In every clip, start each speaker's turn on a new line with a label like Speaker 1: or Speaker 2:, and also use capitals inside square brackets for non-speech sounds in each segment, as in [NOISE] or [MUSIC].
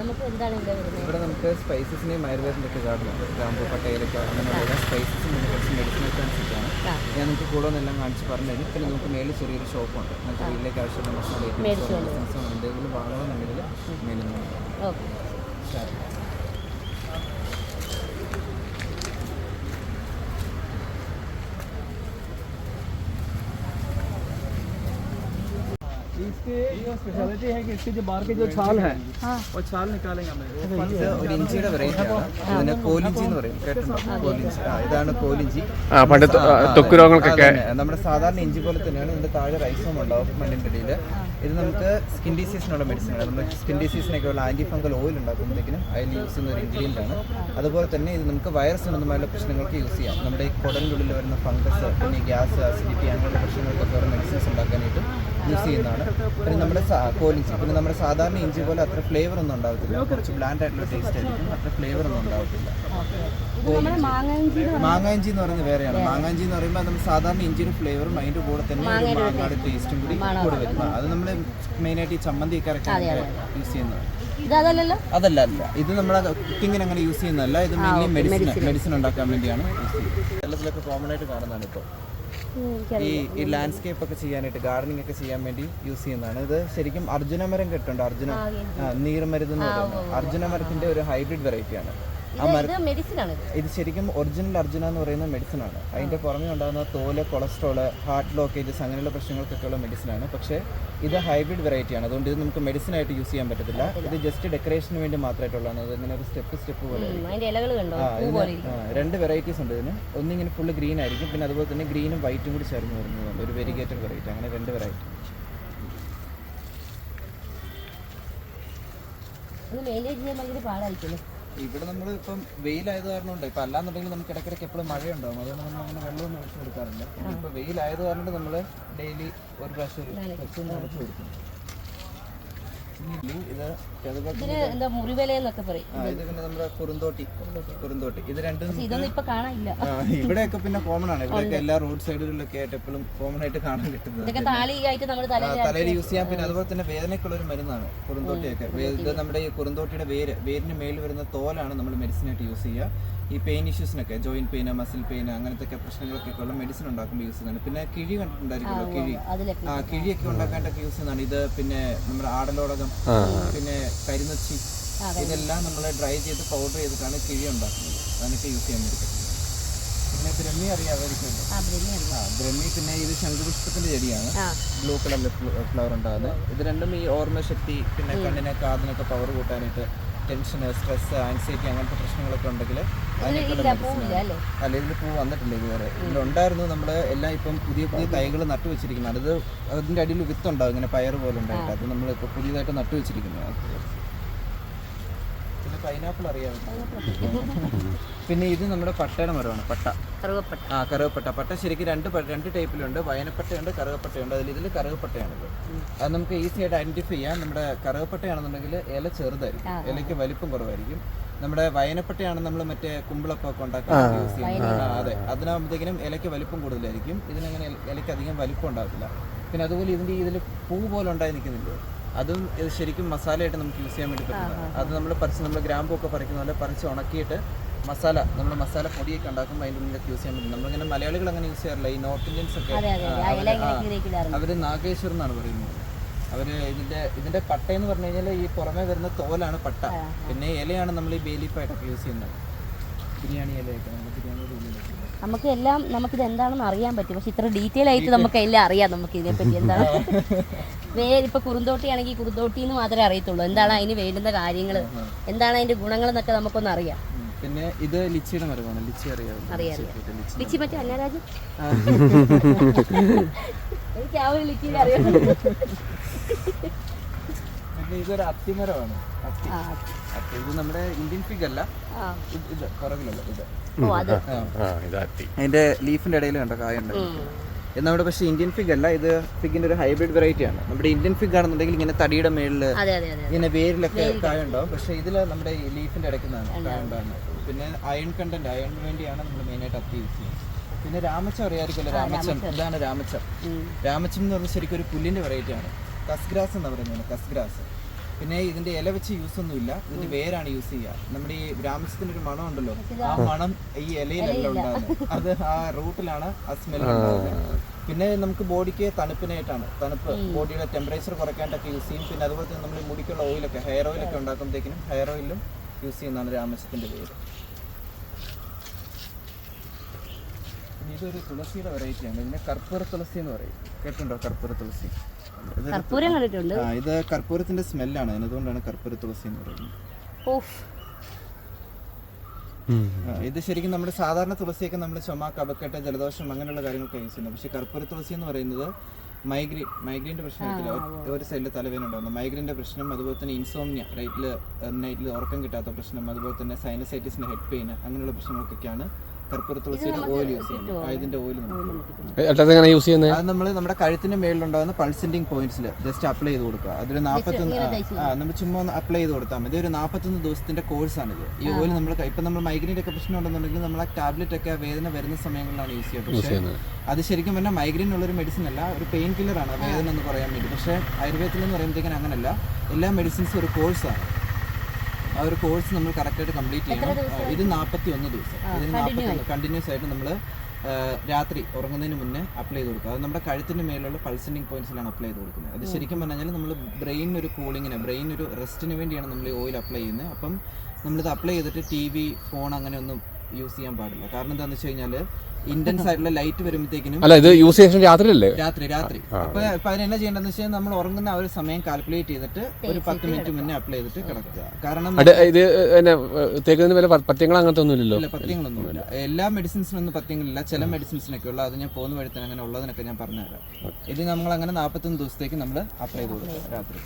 Speaker 1: നമുക്ക് എന്താണ് ഇവിടെ വരുന്നത്?
Speaker 2: ഇവിടെ നമുക്ക് സ്പൈസസിനെയും ആയുർവേദത്തിന്റെ ഒക്കെ ഗാർഡനുണ്ട് ഗ്രാമ്പൂ പട്ടയിലൊക്കെ അങ്ങനെയുള്ള സ്പൈസസും പിന്നെ കുറച്ച് മെഡിസിൻ ഒക്കെ അനുസരിച്ചാണ്
Speaker 1: ഞാൻ
Speaker 2: ഞാൻ നിങ്ങൾക്ക് കൂടുതലെല്ലാം കാണിച്ച് പറഞ്ഞു തരും. പിന്നെ നമുക്ക് മേലിൽ ചെറിയൊരു ഷോപ്പുണ്ട് നമുക്ക് വീട്ടിലേക്ക് ആവശ്യമുള്ള മസാല ഐറ്റംസോ എന്തെങ്കിലും വാങ്ങണമെന്നുണ്ടെങ്കിൽ മേലിൽ
Speaker 1: ഓക്കെ.
Speaker 3: इसके ये स्पेशलिटी है कि इसकी जो बाहर की जो छाल है
Speaker 1: हाँ
Speaker 3: वो छाल निकालेंगे हमें
Speaker 2: ഇത് ഒരു ഇഞ്ചിയുടെ വെറൈറ്റി ആണ് ഇതിന് കോലിഞ്ചി എന്ന് പറയും കേട്ടിട്ടുണ്ടോ കോലിഞ്ചി ആ ഇതാണ് കോലിഞ്ചി
Speaker 4: ആ പണ്ട് തൊ- ആ, ത്വക്ക് രോഗങ്ങൾക്കൊക്കെ
Speaker 2: അതന്നെ. നമ്മുടെ സാധാരണ ഇഞ്ചി പോലെ തന്നെയാണ് ഇതിന്റെ താഴെ റൈസോം ഉണ്ടാവും മണ്ണിന്റെ അടിയിൽ ഇത് നമുക്ക് സ്കിൻ ഡിസീസിനുള്ള മെഡിസിൻ ആണ് നമ്മൾ സ്കിൻ ഡിസീസിനൊക്കെ ഉള്ള ആന്റി ഫംഗൽ ഓയിൽ ഉണ്ടാക്കുമ്പോഴത്തേക്കിനും അതിൽ യൂസ് ചെയ്യുന്ന ഒരു ഇൻഗ്രീഡിയൻ്റ് ആണ് അതുപോലെ തന്നെ ഇത് നമുക്ക് വൈറസ് സംബന്ധമായുള്ള പ്രശ്നങ്ങൾക്ക് യൂസ് ചെയ്യാം നമ്മുടെ ഈ കുടലിൻ്റെ ഉള്ളിൽ വരുന്ന ഫംഗസ് പിന്നെ ഗ്യാസ് അസിഡിറ്റി അങ്ങനെയുള്ള പ്രശ്നങ്ങൾക്കൊക്കെ ഓരോ മെഡിസിൻസ് ഉണ്ടാക്കാനായിട്ട് യൂസ് ചെയ്യുന്നതാണ്. പിന്നെ നമ്മുടെ കോലിഞ്ചി പിന്നെ നമ്മുടെ സാധാരണ ഇഞ്ചി പോലെ അത്ര ഫ്ലേവർ ഒന്നും ഉണ്ടാവത്തില്ല. കുറച്ച് ബ്ലാൻഡ് ആയിട്ടുള്ള ടേസ്റ്റ് ആയിരിക്കും. അത്ര ഫ്ലേവർ ഒന്നും ഉണ്ടാവത്തില്ല.
Speaker 1: മാങ്ങാഞ്ചി
Speaker 2: എന്ന് പറയുന്നത് വേറെയാണ്. മാങ്ങാഞ്ചി എന്ന് പറയുമ്പോൾ നമ്മൾ സാധാരണ ഇഞ്ചിയുടെ ഫ്ലേവറും അതിന്റെ കൂടെ തന്നെ ഒരു മാങ്ങയുടെ ടേസ്റ്റും കൂടി കൂടെ വരും അത് നമ്മൾ മെയിനായിട്ട് ഈ ചമ്മന്തി ഒക്കെ അരക്കാനൊക്കെ യൂസ് ചെയ്യുന്നത് അതല്ല അല്ല ഇത് നമ്മൾ കുക്കിങ്ങിന് അങ്ങനെ യൂസ് ചെയ്യുന്നതല്ല. ഇത് മെയിൻലി മെഡിസിൻ മെഡിസിൻ ഉണ്ടാക്കാൻ വേണ്ടിയാണ് യൂസ് ചെയ്യുന്നത്. കേരളത്തിലൊക്കെ കോമൺ ആയിട്ട് കാണുന്നതാണ് ഇപ്പോൾ ഈ ഈ ലാൻഡ്സ്കേപ്പ് ഒക്കെ ചെയ്യാനായിട്ട് ഗാർഡനിങ് ഒക്കെ ചെയ്യാൻ വേണ്ടി യൂസ് ചെയ്യുന്നതാണ്. ഇത് ശരിക്കും അർജുന മരം കെട്ടുണ്ട് അർജുന. ആ, നീർമരുത് എന്ന് പറയുന്നത്. അർജുന മരത്തിന്റെ ഒരു ഹൈബ്രിഡ് വെറൈറ്റിയാണ്
Speaker 1: ഇത്
Speaker 2: ശരിക്കും ഒറിജിനൽ അർജുന എന്ന് പറയുന്ന മെഡിസിൻ ആണ്. അതിന്റെ പുറമെ ഉണ്ടാകുന്ന തോൽ കൊളസ്ട്രോൾ ഹാർട്ട് ബ്ലോക്കേജസ് അങ്ങനെയുള്ള പ്രശ്നങ്ങൾക്കൊക്കെ ഉള്ള മെഡിസിൻ ആണ്. പക്ഷേ ഇത് ഹൈബ്രിഡ് വെറൈറ്റി ആണ്. അതുകൊണ്ട് ഇത് നമുക്ക് മെഡിസിൻ ആയിട്ട് യൂസ് ചെയ്യാൻ പറ്റത്തില്ല. ഇത് ജസ്റ്റ് ഡെക്കറേഷന് വേണ്ടി മാത്രമായിട്ടുള്ളതാണ്. ഇത് ഇങ്ങനെ ഒരു സ്റ്റെപ്പ് സ്റ്റെപ്പ് പോലെ രണ്ട് വെറൈറ്റീസ് ഉണ്ട് ഇതിന്. ഒന്നിങ്ങനെ ഫുള്ള് ഗ്രീൻ ആയിരിക്കും. പിന്നെ അതുപോലെ തന്നെ ഗ്രീനും വൈറ്റും കൂടി ചേർന്ന് വരുന്നതാണ് ഒരു വെരിഗേറ്റഡ് വെറൈറ്റി അങ്ങനെ രണ്ട് വെറൈറ്റി
Speaker 1: ഇത് മെയിന്റെയിൻ ചെയ്യാൻ ഭയങ്കര പാടായിരിക്കും
Speaker 2: ഇവിടെ നമ്മൾ ഇപ്പം വെയിലായത് കാരണം ഉണ്ട് ഇപ്പം അല്ലാന്നുണ്ടെങ്കിൽ നമുക്ക് ഇടയ്ക്കിടയ്ക്ക് എപ്പോഴും മഴയുണ്ടാവും. അതുകൊണ്ട് നമ്മൾ അങ്ങനെ വെള്ളമൊന്നും ഒഴിച്ചു കൊടുക്കാറില്ല. ഇപ്പം വെയിലായത് കാരണം നമ്മൾ ഡെയിലി ഒരു പ്രാവശ്യം വെച്ച് നനച്ച് കൊടുക്കും.
Speaker 1: ഇതിന് എന്താ മുറിവില എന്നൊക്കെ പറയും.
Speaker 2: ആ, ഇത് പിന്നെ നമ്മുടെ കുറുന്തോട്ടി. കുറുന്തോട്ടി. ഇത് രണ്ടും
Speaker 1: പക്ഷെ ഇതൊന്നും ഇപ്പൊ കാണാനില്ല.
Speaker 2: ഇവിടെയൊക്കെ പിന്നെ കോമൺ ആണ്. ഇവിടെയൊക്കെ എല്ലാ റോഡ് സൈഡുകളിലൊക്കെ ആയിട്ട് എപ്പോഴും കോമൺ ആയിട്ട് കാണാൻ കിട്ടുന്നത്.
Speaker 1: ഇതൊക്കെ താളിയായിട്ട് നമ്മൾ
Speaker 2: തലയിൽ യൂസ് ചെയ്യാം പിന്നെ അതുപോലെ തന്നെ വേദനയ്ക്കുള്ള ഒരു മരുന്നാണ് കുറുന്തോട്ടിയൊക്കെ. ഇത് നമ്മുടെ ഈ കുറുന്തോട്ടിയുടെ വേര് വേരിന് മേളിൽ വരുന്ന തോലാണ് നമ്മൾ മെഡിസിനായിട്ട് യൂസ് ചെയ്യുക. ഈ പെയിൻ ഇഷ്യൂസിനൊക്കെ ജോയിന്റ് പെയിൻ മസിൽ പെയിൻ അങ്ങനത്തെ ഒക്കെ പ്രശ്നങ്ങൾക്കൊക്കെ ഉള്ള മെഡിസിൻ ഉണ്ടാക്കുമ്പോൾ യൂസ് ചെയ്യുന്നുണ്ട് പിന്നെ കിഴി കണ്ടിട്ടുണ്ടായിരിക്കുമല്ലോ കിഴി. ആ കിഴിയൊക്കെ ഉണ്ടാക്കാനൊക്കെ യൂസ് ചെയ്യുന്നതാണ്. ഇത് പിന്നെ നമ്മുടെ ആടലോടകം പിന്നെ കരിനച്ചി ഇതെല്ലാം നമ്മൾ ഡ്രൈ ചെയ്ത് പൗഡർ ചെയ്തിട്ടാണ് കിഴി ഉണ്ടാക്കുന്നത്. അതിനൊക്കെ യൂസ് ചെയ്യാൻ വേണ്ടി പറ്റും. പിന്നെ ബ്രഹ്മി അറിയാമായിരിക്കുമല്ലോ.
Speaker 1: ആ ബ്രഹ്മി
Speaker 2: പിന്നെ ഇത് ശംഖുപുഷ്പത്തിന്റെ ചെടിയാണ്. ബ്ലൂ കളറിലെ ഫ്ലവർ ഉണ്ടാകുന്നത്. ഇത് രണ്ടും ഈ ഓർമ്മ ശക്തി പിന്നെ കണ്ണിനെ കാതിനൊക്കെ പവർ കൂട്ടാനായിട്ട് ടെൻഷൻ സ്ട്രെസ് ആൻസൈറ്റി അങ്ങനത്തെ പ്രശ്നങ്ങളൊക്കെ ഉണ്ടെങ്കിൽ
Speaker 1: അല്ലേ?
Speaker 2: ഇതിൽ പൂ വന്നിട്ടില്ല ഇതുവരെ. ഇതിലുണ്ടായിരുന്നു നമ്മൾ എല്ലാം ഇപ്പം പുതിയ പുതിയ തൈകൾ നട്ടു വെച്ചിരിക്കുന്നത് അത് അതിന്റെ അടിയിൽ വിത്ത് ഉണ്ടാവും ഇങ്ങനെ പയർ പോലെ ഉണ്ടായിട്ട്. അത് നമ്മൾ ഇപ്പോൾ പുതിയതായിട്ട് നട്ടു വെച്ചിരിക്കുന്നത് പൈനാപ്പിൾ അറിയാമോ പിന്നെ ഇത് നമ്മുടെ പട്ടയുടെ മരമാണ് പട്ട.
Speaker 1: കറുവപ്പട്ട.
Speaker 2: ആ കറുവപ്പട്ട. പട്ട ശരിക്കും രണ്ട് രണ്ട് ടൈപ്പിലുണ്ട്. വയനപ്പട്ടയുണ്ട് കറുവപ്പട്ടയുണ്ട്. അതിൽ ഇതിൽ കറുവപ്പട്ടയാണിത്. അത് നമുക്ക് ഈസി ആയിട്ട് ഐഡന്റിഫൈ ചെയ്യാം. നമ്മുടെ കറുവപ്പട്ടയാണെന്നുണ്ടെങ്കിൽ ഇല ചെറുതായിരിക്കും. ഇലയ്ക്ക് വലിപ്പം കുറവായിരിക്കും. നമ്മുടെ വയനപ്പട്ടയാണ് നമ്മൾ മറ്റേ കുമ്പിളപ്പൊക്കെ ഉണ്ടാക്കാൻ യൂസ് ചെയ്യുന്നത്. അതെ. അതിനാകുമ്പോഴത്തേക്കിനും ഇലയ്ക്ക് വലിപ്പം കൂടുതലായിരിക്കും. ഇതിനങ്ങനെ ഇലയ്ക്ക് അധികം വലിപ്പം ഉണ്ടാകത്തില്ല പിന്നെ അതുപോലെ ഇതിന്റെ ഇതിൽ പൂ പോലെ ഉണ്ടായി നിൽക്കുന്നില്ലേ അതും ഇത് ശരിക്കും മസാലയായിട്ട് നമുക്ക് യൂസ് ചെയ്യാൻ വേണ്ടി പറ്റുന്നതാണ് അത് നമ്മൾ പറിച്ച് നമ്മൾ ഗ്രാമ്പൊക്കെ പറിക്കുന്ന പോലെ പറിച്ച് ഉണക്കിയിട്ട് മസാല നമ്മൾ മസാല പൊടിയൊക്കെ ഉണ്ടാക്കുമ്പോൾ അതിന്റെ ഉള്ളിലൊക്കെ യൂസ് ചെയ്യാൻ പറ്റും. നമ്മളിങ്ങനെ മലയാളികൾ അങ്ങനെ യൂസ് ചെയ്യാറില്ല. ഈ നോർത്ത് ഇന്ത്യൻസ് ഒക്കെ അവർ നാഗേശ്വർ എന്നാണ് പറയുന്നത്. അവർ ഇതിന്റെ ഇതിന്റെ പട്ട എന്ന് പറഞ്ഞു കഴിഞ്ഞാൽ ഈ പുറമേ വരുന്ന തോലാണ് പട്ട. പിന്നെ ഇലയാണ് നമ്മൾ ഈ ബേലീഫായിട്ടൊക്കെ യൂസ് ചെയ്യുന്നത്. ബിരിയാണി ഇലയൊക്കെ നമ്മൾ ഉള്ളിലൊക്കെ
Speaker 1: നമുക്ക് എല്ലാം നമുക്കിത് എന്താണെന്ന് അറിയാൻ പറ്റും. പക്ഷെ ഇത്ര ഡീറ്റെയിൽ ആയിട്ട് നമുക്ക് എല്ലാം അറിയാം നമുക്ക് ഇതിനെപ്പറ്റി [LAUGHS] എന്താണ്. വേറെ ഇപ്പൊ കുറുന്തോട്ടി ആണെങ്കിൽ കുറുന്തോട്ടി എന്ന് മാത്രമേ അറിയത്തുള്ളൂ. എന്താണ് അതിന് വേണ്ടുന്ന കാര്യങ്ങൾ? എന്താണ് അതിന്റെ ഗുണങ്ങൾ എന്നൊക്കെ നമുക്കൊന്ന് അറിയാം.
Speaker 2: പിന്നെ ഇത് ലിച്ചിയുടെ മരമാണ്. ലിച്ചി
Speaker 1: അറിയാം,
Speaker 2: ലിച്ചി
Speaker 1: മറ്റേ അന്നരാജ് [LAUGHS] എനിക്ക് ആ ഒരു ലിച്ചിയുടെ അറിയാം
Speaker 2: പിന്നെ ഇതൊരു അത്തിമരമാണ്. ഇത് നമ്മുടെ ഇന്ത്യൻ ഫിഗ് അല്ല.
Speaker 1: ആ.
Speaker 2: ഇത് ഇത് ഇത്.
Speaker 1: ഓ അത്.
Speaker 2: ആ.
Speaker 4: ആ ഇതാത്തി
Speaker 2: അതിന്റെ ലീഫിന്റെ ഇടയിൽ കണ്ടോ കായുണ്ട്? ഇത് നമ്മുടെ പക്ഷേ ഇന്ത്യൻ ഫിഗ് അല്ല. ഇത് ഫിഗിന്റെ ഒരു ഹൈബ്രിഡ് വെറൈറ്റി ആണ്. നമ്മുടെ ഇന്ത്യൻ ഫിഗ് ആണെന്നുണ്ടെങ്കിൽ ഇങ്ങനെ തടിയുടെ മേളിൽ
Speaker 1: അതെ അതെ അതെ
Speaker 2: ഇങ്ങനെ വേരിലൊക്കെ കായ ഉണ്ടാവും പക്ഷേ ഇതിൽ നമ്മുടെ ഈ ലീഫിന്റെ ഇടയ്ക്ക് നിന്നാണ് പിന്നെ അയൺ കണ്ടന്റ് അയണിന് വേണ്ടിയാണ് നമ്മൾ മെയിനായിട്ട് അത്തി യൂസ് ചെയ്യുന്നത്. പിന്നെ രാമച്ചം അറിയാമായിരിക്കുമല്ലോ? രാമച്ചം. ഇതാണ് രാമച്ചം. രാമച്ചം എന്ന് പറഞ്ഞാൽ ശരിക്കും ഒരു പുല്ലിന്റെ വെറൈറ്റി ആണ്. കസ്ഗ്രാസ് എന്ന് പറയുന്നത്? കസ്ഗ്രാസ്. പിന്നെ ഇതിന്റെ ഇല വെച്ച് യൂസ് ഒന്നും ഇല്ല ഇതിന്റെ വേരാണ് യൂസ് ചെയ്യുക. നമ്മുടെ ഈ ബ്രാഹ്മിസത്തിന്റെ ഒരു മണം ഉണ്ടല്ലോ ആ മണം ഈ ഇലയിലല്ല ഉണ്ടാകുന്നത് അത് ആ റൂട്ടിലാണ് ആ സ്മെൽ ഉണ്ടാകുന്നത് പിന്നെ നമുക്ക് ബോഡിക്ക് തണുപ്പിനായിട്ടാണ്. തണുപ്പ് ബോഡിയുടെ ടെമ്പറേച്ചർ കുറയ്ക്കാനായിട്ടൊക്കെ യൂസ് ചെയ്യും. പിന്നെ അതുപോലെ തന്നെ നമ്മൾ മുടിക്കുള്ള ഓയിലൊക്കെ ഹെയർ ഓയിലൊക്കെ ഉണ്ടാക്കുമ്പോഴത്തേക്കിനും ഹെയർ ഓയിലും യൂസ് ചെയ്യുന്നതാണ് രാമസത്തിന്റെ പേര്. ഇതൊരു തുളസിയുടെ വെറൈറ്റിയാണ് ഇതിനെ കർപ്പൂര തുളസി എന്ന് പറയും. കേട്ടിട്ടുണ്ടോ കർപ്പൂര തുളസി
Speaker 1: കർപ്പൂരം കണ്ടിട്ടുണ്ട്.
Speaker 2: ആ ഇത് കർപ്പൂരത്തിന്റെ സ്മെല്ലാണ്. അതുകൊണ്ടാണ് കർപ്പൂര തുളസി എന്ന് പറയുന്നത്. ഇത് ശരിക്കും നമ്മുടെ സാധാരണ തുളസിയൊക്കെ നമ്മൾ ചുമ കപക്കെട്ട് ജലദോഷം അങ്ങനെയുള്ള കാര്യങ്ങളൊക്കെ യൂസ് ചെയ്യുന്നത്. പക്ഷേ കർപ്പൂര തുളസി എന്ന് പറയുന്നത് മൈഗ്രെയിൻ മൈഗ്രെയിന്റെ പ്രശ്നത്തിൽ ഒരു സൈഡിൽ തലവേദന ഉണ്ടാകുന്നു മൈഗ്രെയിന്റെ പ്രശ്നം അതുപോലെ തന്നെ ഇൻസോമിയ റൈറ്റിൽ നൈറ്റിൽ ഉറക്കം കിട്ടാത്ത പ്രശ്നം അതുപോലെ തന്നെ സൈനസൈറ്റിസിന്റെ ഹെഡ് പെയിൻ അങ്ങനെയുള്ള പ്രശ്നങ്ങൾക്കൊക്കെയാണ് കർപ്പൂര തുളസിയുടെ ഓയിൽ യൂസ് ചെയ്യുന്നത് ഓയിൽ
Speaker 4: എങ്ങനെ യൂസ് ചെയ്യുന്നത്
Speaker 2: അത് നമ്മൾ നമ്മുടെ കഴുത്തിന് മേളിലുണ്ടാകുന്ന പൾസിന്റിങ് പോയിന്റ്സിൽ ജസ്റ്റ് അപ്ലൈ ചെയ്ത് കൊടുക്കുക. അതൊരു നാൽപ്പത്തൊന്ന് ആ നമ്മൾ ചുമ്മാ ഒന്ന് അപ്ലൈ ചെയ്ത് കൊടുത്താൽ മതി. ഒരു നാൽപ്പത്തൊന്ന് ദിവസത്തിന്റെ കോഴ്സാണിത് ഇത് ഈ ഓയിൽ നമ്മൾ ഇപ്പം നമ്മൾ മൈഗ്രെയിന്റെ ഒക്കെ പ്രശ്നം ഉണ്ടെന്നുണ്ടെങ്കിൽ നമ്മൾ ആ ടാബ്ലറ്റ് ഒക്കെ വേദന വരുന്ന സമയങ്ങളിലാണ് യൂസ് ചെയ്യുന്നത് പക്ഷേ അത് ശരിക്കും പറഞ്ഞാൽ മൈഗ്രെയിൻ ഉള്ളൊരു മെഡിസിൻ അല്ല ഒരു പെയിൻ കില്ലർ ആണ്. വേദന എന്ന് പറയാൻ വേണ്ടി. പക്ഷേ ആയുർവേദത്തിൽ എന്ന് പറയുമ്പോഴത്തേക്കും അങ്ങനല്ല. എല്ലാ മെഡിസിൻസും ഒരു കോഴ്സാണ് ആ ഒരു കോഴ്സ് നമ്മൾ കറക്റ്റായിട്ട് കംപ്ലീറ്റ് ചെയ്യണം. ഇത് നാൽപ്പത്തി ഒന്ന് ദിവസം ഇതിന് നാൽപ്പത്തി കണ്ടിന്യൂസ് ആയിട്ട്. നമ്മൾ രാത്രി ഉറങ്ങുന്നതിന് മുന്നേ അപ്ലൈ ചെയ്ത് കൊടുക്കുക. അത് നമ്മുടെ കഴുത്തിന്റെ മേലുള്ള പൾസനിങ് പോയിന്റ്സിലാണ് അപ്ലൈ ചെയ്ത് കൊടുക്കുന്നത്. അത് ശരിക്കും പറഞ്ഞാൽ നമ്മൾ ബ്രെയിൻ ഒരു കൂളിങ്ങിന് ബ്രെയിൻ ഒരു റെസ്റ്റിന് വേണ്ടിയാണ് നമ്മൾ ഈ ഓയിൽ അപ്ലൈ ചെയ്യുന്നത്. അപ്പം നമ്മളിത് അപ്ലൈ ചെയ്തിട്ട് ടി വി ഫോൺ അങ്ങനെ ഒന്നും യൂസ് ചെയ്യാൻ പാടില്ല. കാരണം എന്താണെന്ന് വെച്ച് കഴിഞ്ഞാൽ ഇന്റൻസ് ആയിട്ടുള്ള ലൈറ്റ് വരുമ്പോഴത്തേക്കിനും
Speaker 4: അല്ല ഇത് യൂസ് ചെയ്യുന്ന രാത്രിയല്ലേ?
Speaker 2: രാത്രി രാത്രി. അപ്പൊ അതിനെന്താ അതിനെന്നാ ചെയ്യേണ്ടതെന്ന് വെച്ചാൽ നമ്മൾ ഉറങ്ങുന്ന ആ ഒരു സമയം കാൽക്കുലേറ്റ് ചെയ്തിട്ട് ഒരു പത്ത് മിനിറ്റ് മുന്നേ അപ്ലൈ ചെയ്തിട്ട് കിടക്കുക. കാരണം
Speaker 4: ഇത് തേക്കുന്നതിന് വല്ല പത്യങ്ങൾ അങ്ങനത്തെ ഒന്നും ഇല്ലല്ലോ
Speaker 2: ഇല്ല. പത്യങ്ങളൊന്നുമില്ല എല്ലാ മെഡിസിൻസിനൊന്നും പത്യങ്ങളില്ല. ചില മെഡിസിൻസിനൊക്കെ ഉള്ള. അത് ഞാൻ പോകുന്ന വഴി തന്നെ അങ്ങനെ ഉള്ളതിനൊക്കെ ഞാൻ പറഞ്ഞുതരാം. ഇത് നമ്മൾ അങ്ങനെ നാൽപ്പത്തൊന്ന് ദിവസത്തേക്ക് നമ്മൾ അപ്ലൈ ചെയ്ത് കൊടുക്കുക രാത്രി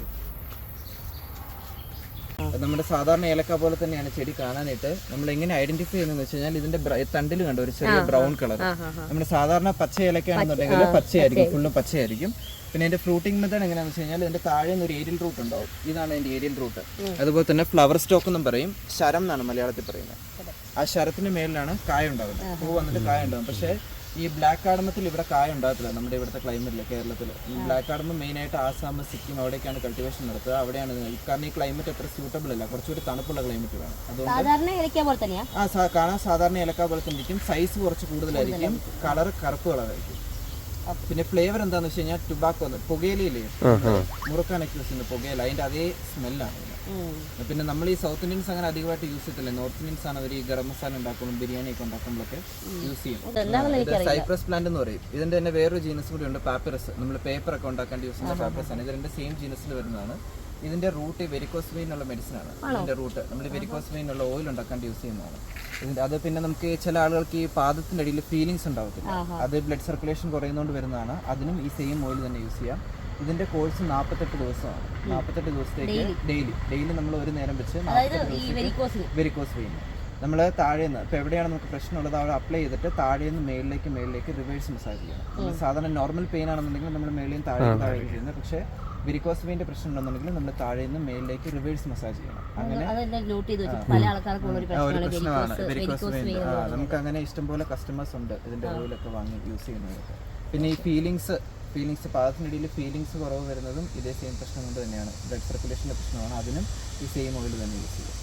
Speaker 2: നമ്മുടെ സാധാരണ ഏലക്ക പോലെ തന്നെയാണ് ചെടി കാണാനായിട്ട്. നമ്മൾ എങ്ങനെ ഐഡന്റിഫൈ ചെയ്യുന്നതെന്ന് വെച്ച് കഴിഞ്ഞാൽ ഇതിന്റെ തണ്ടിൽ കണ്ട ഒരു ചെറിയ ബ്രൗൺ കളർ നമ്മുടെ സാധാരണ പച്ച ഏലക്കാണെന്നുണ്ടെങ്കിൽ പച്ചയായിരിക്കും ഫുള്ള് പച്ചയായിരിക്കും. പിന്നെ ഇതിന്റെ ഫ്രൂട്ടിംഗ് മെത്തേഡ് എങ്ങനെയാണെന്ന് വെച്ച് കഴിഞ്ഞാൽ ഇതിന്റെ താഴെ നിന്ന് ഒരു ഏരിയൽ റൂട്ട് ഉണ്ടാവും. ഇതാണ് അതിന്റെ ഏരിയൽ റൂട്ട് അതുപോലെ തന്നെ ഫ്ലവർ സ്റ്റോക്ക് എന്നും പറയും ശരം എന്നാണ് മലയാളത്തിൽ പറയുന്നത്. ആ ശരത്തിന്റെ മേലിലാണ് കായ ഉണ്ടാകുന്നത് പൂ വന്നിട്ട് കായ ഉണ്ടാകും പക്ഷേ ഈ ബ്ലാക്ക് കാടമത്തിൽ ഇവിടെ കായ ഉണ്ടാകത്തില്ല നമ്മുടെ ഇവിടുത്തെ ക്ലൈമറ്റിൽ കേരളത്തിൽ ഈ ബ്ലാക്ക് കാർഡമം മെയിനായിട്ട് ആസാം സിക്കിം അവിടേക്കാണ് കൾട്ടിവേഷൻ നടത്തുക. അവിടെയാണ്. കാരണം ഈ ക്ലൈമറ്റ് അത്ര സ്യൂട്ടബിൾ അല്ല. കുറച്ചുകൂടി തണുപ്പുള്ള ക്ലൈമറ്റ് വേണം. അതുകൊണ്ട് ആ കാണാൻ സാധാരണ ഏലക്ക പോലെ തന്നെ ഇരിക്കും. സൈസ് കുറച്ച് കൂടുതലായിരിക്കും. കളർ കറുപ്പ് കളറായിരിക്കും പിന്നെ ഫ്ലേവർ എന്താന്ന് വെച്ച് കഴിഞ്ഞാൽ ടുബാക്കോ പുകയിലയില്ലേ? മുറുക്കാൻ ചെയ്യുന്ന പുകയില. അതിന്റെ അതേ സ്മെല്ലാണ് പിന്നെ നമ്മൾ ഈ സൗത്ത് ഇന്ത്യൻസ് അങ്ങനെ അധികമായിട്ട് യൂസ് ചെയ്തില്ല നോർത്ത് ഇന്ത്യൻസ് ആണ് അവർ ഈ ഗരം മസാല ഉണ്ടാക്കുമ്പോൾ ബിരിയാണി ഒക്കെ ഉണ്ടാക്കുമ്പോഴൊക്കെ യൂസ് ചെയ്യും. സൈപ്രസ് പ്ലാന്റ് എന്ന് പറയും. ഇതിന്റെ തന്നെ വേറൊരു ജീനസ് കൂടി ഉണ്ട് പാപ്പിറസ് നമ്മൾ പേപ്പർ ഒക്കെ ഉണ്ടാക്കാൻ യൂസ് ചെയ്യുന്ന പാപ്പിറസ് ആണ്. ഇത് രണ്ട് സെയിം ജീനസിൽ വരുന്നതാണ്. ഇതിന്റെ റൂട്ട് വെരിക്കോസ് വെയിൻ ഉള്ള മെഡിസിൻ ആണ്? ഇതിന്റെ റൂട്ട് നമ്മൾ വെരിക്കോസ് വെയിൻ ഉള്ള ഓയിൽ ഉണ്ടാക്കാൻ യൂസ് ചെയ്യുന്നതാണ്. ഇതിന്റെ അത് പിന്നെ നമുക്ക് ചില ആളുകൾക്ക് ഈ പാദത്തിന്റെ അടിയിൽ ഫീലിങ്സ് ഉണ്ടാവത്തില്ല. അത് ബ്ലഡ് സർക്കുലേഷൻ കുറയുന്നതുകൊണ്ട് വരുന്നതാണ്. അതിനും ഈ സെയിം ഓയിൽ തന്നെ യൂസ് ചെയ്യാം. ഇതിന്റെ കോഴ്സ് നാൽപ്പത്തെട്ട് ദിവസമാണ്. നാൽപ്പത്തെട്ട് ദിവസത്തേക്ക് ഡെയിലി ഡെയിലി നമ്മൾ ഒരു നേരം വെച്ച്
Speaker 1: അതായത് ഈ വെരിക്കോസിന്
Speaker 2: വെരിക്കോസ് വെയിൻ നമ്മൾ താഴേന്ന് ഇപ്പോൾ എവിടെയാണ് നമുക്ക് പ്രശ്നമുള്ളത് അവിടെ അപ്ലൈ ചെയ്തിട്ട് താഴേന്ന് മേളിലേക്ക് മേളിലേക്ക് റിവേഴ്സ് മസാജ് ചെയ്യണം. സാധാരണ നോർമൽ പെയിൻ ആണെന്നുണ്ടെങ്കിൽ നമ്മൾ മേളിൽ നിന്ന് താഴെ താഴെ ചെയ്യുന്നത്. പക്ഷേ വെരിക്കോസ് പ്രശ്നം ഉണ്ടെന്നുണ്ടെങ്കിൽ നമ്മൾ താഴെ നിന്ന് മേളിലേക്ക് റിവേഴ്സ് മസാജ് ചെയ്യണം അങ്ങനെ
Speaker 1: ഒരു പ്രശ്നമാണ്
Speaker 2: വെരിക്കോസ് വെയിൻ നമുക്ക് അങ്ങനെ ഇഷ്ടംപോലെ കസ്റ്റമേഴ്സ് ഉണ്ട് ഇതിന്റെ ഓയിലൊക്കെ വാങ്ങി യൂസ് ചെയ്യുന്നത് പിന്നെ ഈ ഫീലിങ്സ് ഫീലിങ്സ് പാദത്തിനിടയിൽ ഫീലിങ്സ് കുറവ് വരുന്നതും ഇതേ സെയിം പ്രശ്നം കൊണ്ട് തന്നെയാണ്. ബ്ലഡ് സർക്കുലേഷന്റെ പ്രശ്നമാണ്. അതിനും ഈ സെയിം ഓയിൽ തന്നെ യൂസ് ചെയ്യും